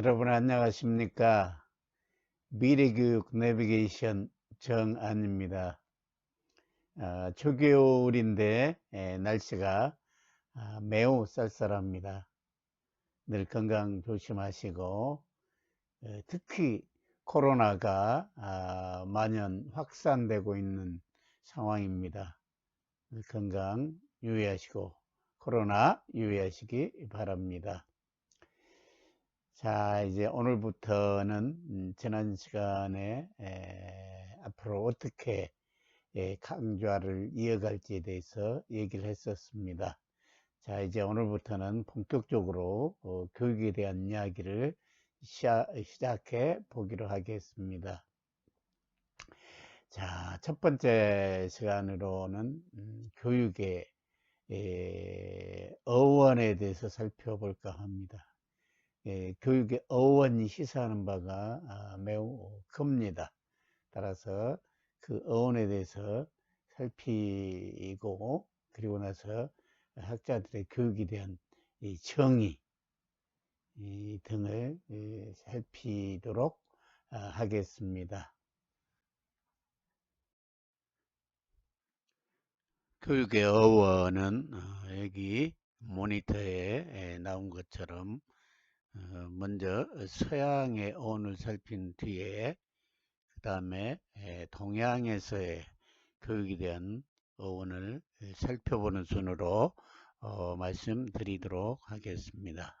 여러분 안녕하십니까? 미래교육 내비게이션 정안입니다. 아, 초겨울인데 에, 날씨가 아, 매우 쌀쌀합니다. 늘 건강 조심하시고 에, 특히 코로나가 아, 만연 확산되고 있는 상황입니다. 늘 건강 유의하시고 코로나 유의하시기 바랍니다 자, 이제 오늘부터는 음, 지난 시간에 에, 앞으로 어떻게 에, 강좌를 이어갈지에 대해서 얘기를 했었습니다. 자, 이제 오늘부터는 본격적으로 어, 교육에 대한 이야기를 시작, 시작해 보기로 하겠습니다. 자, 첫 번째 시간으로는 음, 교육의 에, 어원에 대해서 살펴볼까 합니다. 예, 교육의 어원이 시사하는 바가 아, 매우 큽니다. 따라서 그 어원에 대해서 살피고 그리고 나서 학자들의 교육에 대한 정의 등을 예, 살피도록 아, 하겠습니다. 교육의 어원은 어, 여기 모니터에 나온 것처럼 어, 먼저 서양의 어원을 살핀 뒤에 그 다음에 동양에서의 교육에 대한 어원을 살펴보는 순으로 어, 말씀드리도록 하겠습니다.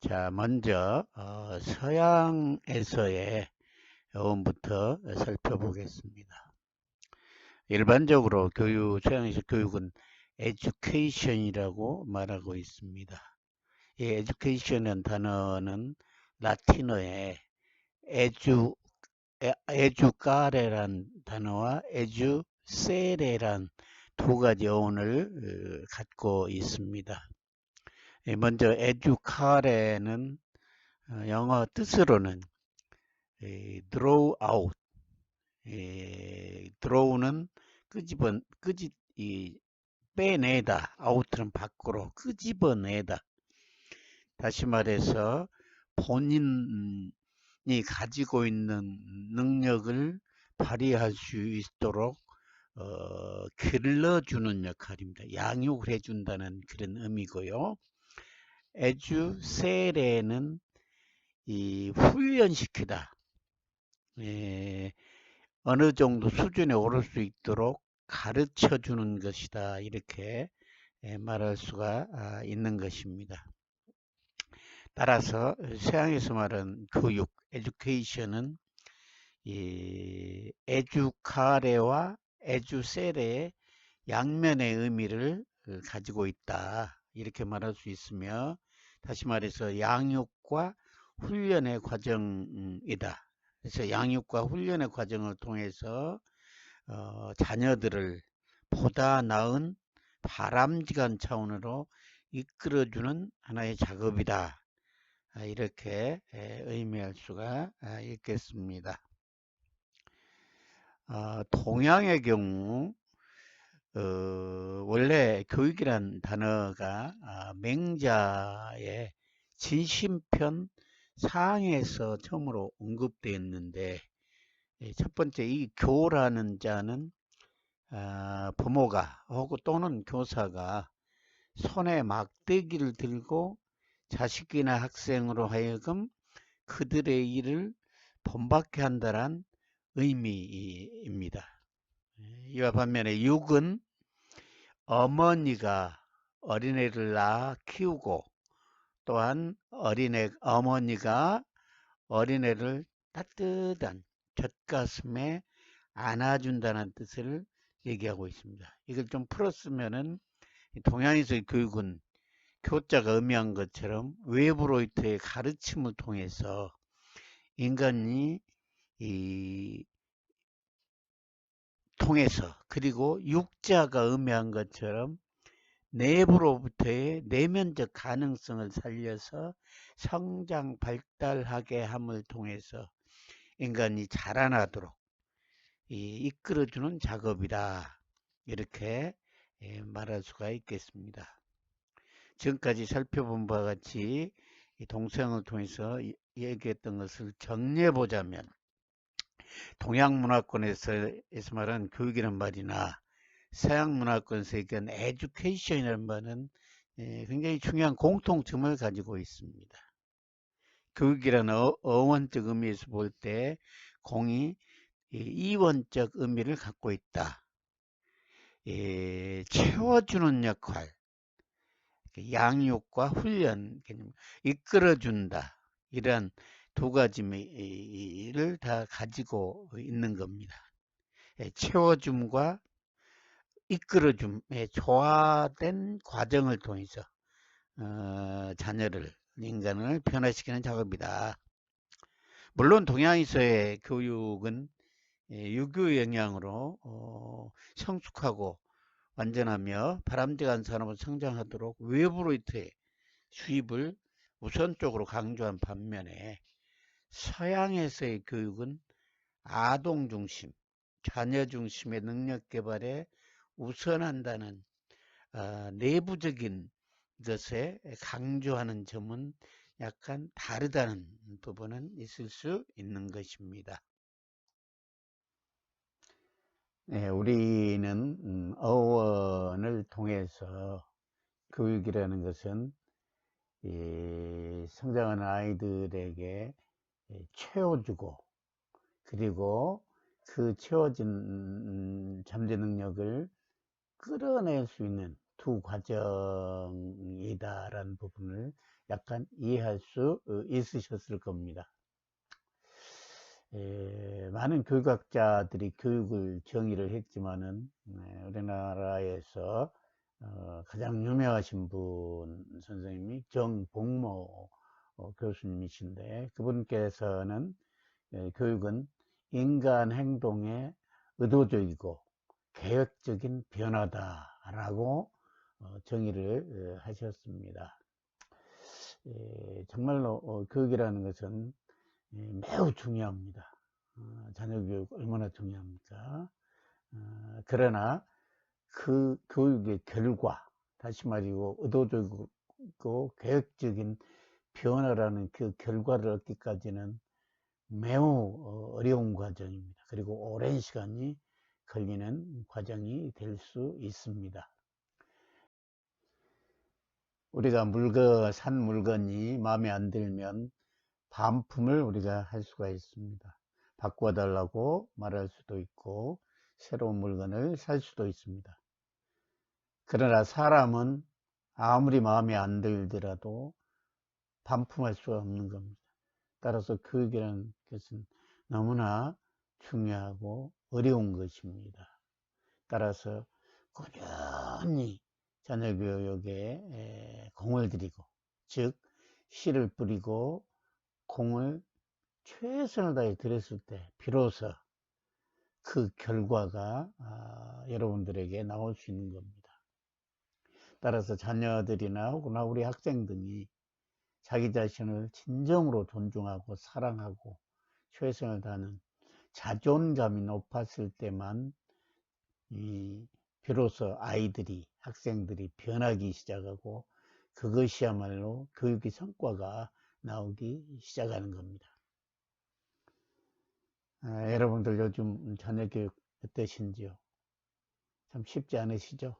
자, 먼저 어, 서양에서의 어원부터 살펴보겠습니다. 일반적으로 교육, 서양에서 교육은 education이라고 말하고 있습니다. 이 education이라는 단어는 라틴어의 에주 에주카레란 단어와 에주세레란 두 가지 어원을 어, 갖고 있습니다. 먼저 에주카레는 어, 영어 뜻으로는 draw out, draw는 끄집어 끄집 이 빼내다, out는 밖으로 끄집어내다. 다시 말해서 본인이 가지고 있는 능력을 발휘할 수 있도록 어, 길러주는 역할입니다. 양육을 해준다는 그런 의미고요. 에주세레는 이 훈련시키다. 예, 어느 정도 수준에 오를 수 있도록 가르쳐 주는 것이다. 이렇게 예, 말할 수가 아, 있는 것입니다. 따라서 서양에서 말하는 교육, 에듀케이션은 이 에듀카레와 에듀세레의 양면의 의미를 가지고 있다. 이렇게 말할 수 있으며 다시 말해서 양육과 훈련의 과정이다. 그래서 양육과 훈련의 과정을 통해서 어, 자녀들을 보다 나은 바람직한 차원으로 이끌어주는 하나의 작업이다. 아, 이렇게 의미할 수가 아, 있겠습니다. 어, 동양의 경우 어, 원래 교육이란 단어가 아, 맹자의 진심편 상에서 처음으로 언급되었는데 첫 번째 이 교라는 자는 부모가 혹은 또는 교사가 손에 막대기를 들고 자식이나 학생으로 하여금 그들의 일을 본받게 한다는 의미입니다. 이와 반면에 육은 어머니가 어린애를 낳아 키우고 또한 어린애 어머니가 어린애를 따뜻한 젖가슴에 안아준다는 뜻을 얘기하고 있습니다. 이걸 좀 풀었으면은 동양에서의 교육은 교자가 의미한 것처럼 외부로이터의 가르침을 통해서 인간이 이 통해서 그리고 육자가 의미한 것처럼 내부로부터의 내면적 가능성을 살려서 성장 발달하게 함을 통해서 인간이 자라나도록 이끌어주는 작업이다 이렇게 예, 말할 수가 있겠습니다. 지금까지 살펴본 바와 같이 이 동서양을 통해서 이- 얘기했던 것을 정리해 보자면 동양 문화권에서 에서 말하는 교육이란 말이나 서양 문화권에서 얘기하는 에듀케이션이라는 말은 예, 굉장히 중요한 공통점을 가지고 있습니다. 교육이라는 어, 어원적 의미에서 볼 때 공이 이 이원적 의미를 갖고 있다. 예, 채워주는 역할, 그 양육과 훈련 이끌어준다. 이런 두 가지를 다 가지고 있는 겁니다. 예, 채워줌과 이끌어줌의 조화된 과정을 통해서 어, 자녀를 인간을 변화시키는 작업이다. 물론 동양에서의 교육은 예, 유교 영향으로 어, 성숙하고 완전하며 바람직한 산업을 성장하도록 외부로부터의 수입을 우선적으로 강조한 반면에 서양에서의 교육은 아동 중심, 자녀 중심의 능력 개발에 우선한다는 어, 내부적인 것에 강조하는 점은 약간 다르다는 부분은 있을 수 있는 것입니다. 네, 우리는 음, 어원을 통해서 교육이라는 것은 이 성장하는 아이들에게 예, 채워주고 그리고 그 채워진 음, 잠재 능력을 끌어낼 수 있는 두 과정이다라는 부분을 약간 이해할 수 어, 있으셨을 겁니다. 에, 많은 교육학자들이 교육을 정의를 했지만은 네, 우리나라에서 어, 가장 유명하신 분 선생님이 정복모 어, 교수님이신데 그분께서는 에, 교육은 인간 행동의 의도적이고 계획적인 변화다라고 어, 정의를 어, 하셨습니다. 에, 정말로 어, 교육이라는 것은 예, 매우 중요합니다. 어, 자녀 교육 얼마나 중요합니까? 어, 그러나 그 교육의 결과, 다시 말이고 의도적이고 계획적인 변화라는 그 결과를 얻기까지는 매우 어, 어려운 과정입니다. 그리고 오랜 시간이 걸리는 과정이 될 수 있습니다. 우리가 물건, 산 물건이 마음에 안 들면 반품을 우리가 할 수가 있습니다. 바꿔달라고 말할 수도 있고 새로운 물건을 살 수도 있습니다. 그러나 사람은 아무리 마음에 안 들더라도 반품할 수 없는 겁니다. 따라서 교육이라는 것은 너무나 중요하고 어려운 것입니다. 따라서 꾸준히 자녀 교육에 공을 들이고 즉 씨를 뿌리고 공을 최선을 다해 들였을 때 비로소 그 결과가 아, 여러분들에게 나올 수 있는 겁니다. 따라서 자녀들이나 혹은 우리 학생 등이 자기 자신을 진정으로 존중하고 사랑하고 최선을 다하는 자존감이 높았을 때만 이 비로소 아이들이 학생들이 변하기 시작하고 그것이야말로 교육의 성과가 나오기 시작하는 겁니다. 아, 여러분들 요즘 자녀 교육 어떠신지요? 참 쉽지 않으시죠?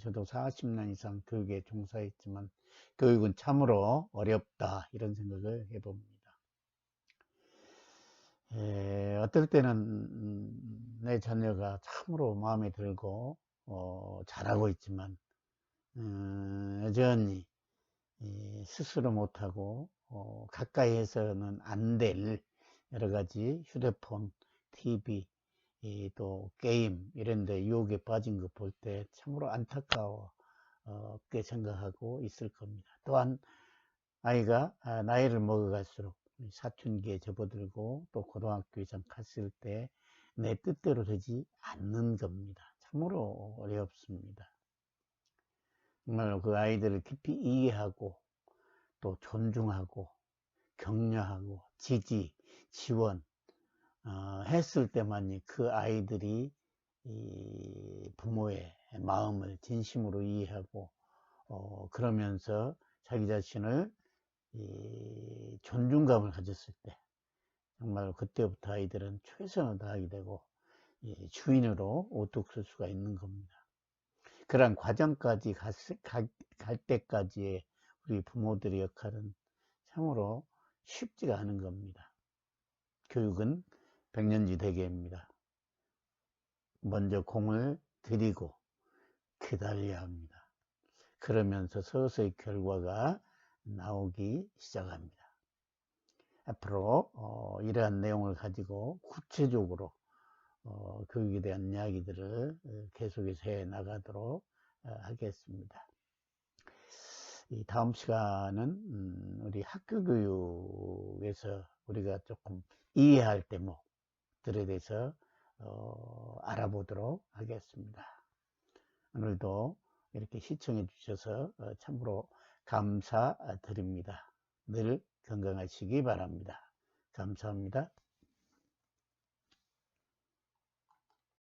저도 40년 이상 교육에 종사했지만 교육은 참으로 어렵다 이런 생각을 해봅니다. 에, 어떨 때는 음, 내 자녀가 참으로 마음에 들고 어, 잘하고 있지만 음, 여전히 스스로 못하고 어, 가까이에서는 안 될 여러 가지 휴대폰, TV, 또 게임 이런 데 유혹에 빠진 거 볼 때 참으로 안타까워게 생각하고 있을 겁니다. 또한 아이가 아, 나이를 먹어갈수록 사춘기에 접어들고 또 고등학교 이상 갔을 때 내 뜻대로 되지 않는 겁니다. 참으로 어렵습니다. 정말로 그 아이들을 깊이 이해하고 또 존중하고 격려하고 지지, 지원 어, 했을 때만이 그 아이들이 부모의 마음을 진심으로 이해하고 어, 그러면서 자기 자신을 이 존중감을 가졌을 때 정말 그때부터 아이들은 최선을 다하게 되고 이 주인으로 오뚝 쓸 수가 있는 겁니다. 그런 과정까지 갈, 갈, 갈 때까지의 우리 부모들의 역할은 참으로 쉽지가 않은 겁니다. 교육은 백년지 대계입니다. 먼저 공을 들이고 기다려야 합니다. 그러면서 서서히 결과가 나오기 시작합니다. 앞으로 어, 이러한 내용을 가지고 구체적으로 어, 교육에 대한 이야기들을 어, 계속해서 해 나가도록 어, 하겠습니다. 이 다음 시간은 음, 우리 학교 교육에서 우리가 조금 이해할 대목들에 대해서 어, 알아보도록 하겠습니다. 오늘도 이렇게 시청해 주셔서 어, 참으로 감사드립니다. 늘 건강하시기 바랍니다. 감사합니다.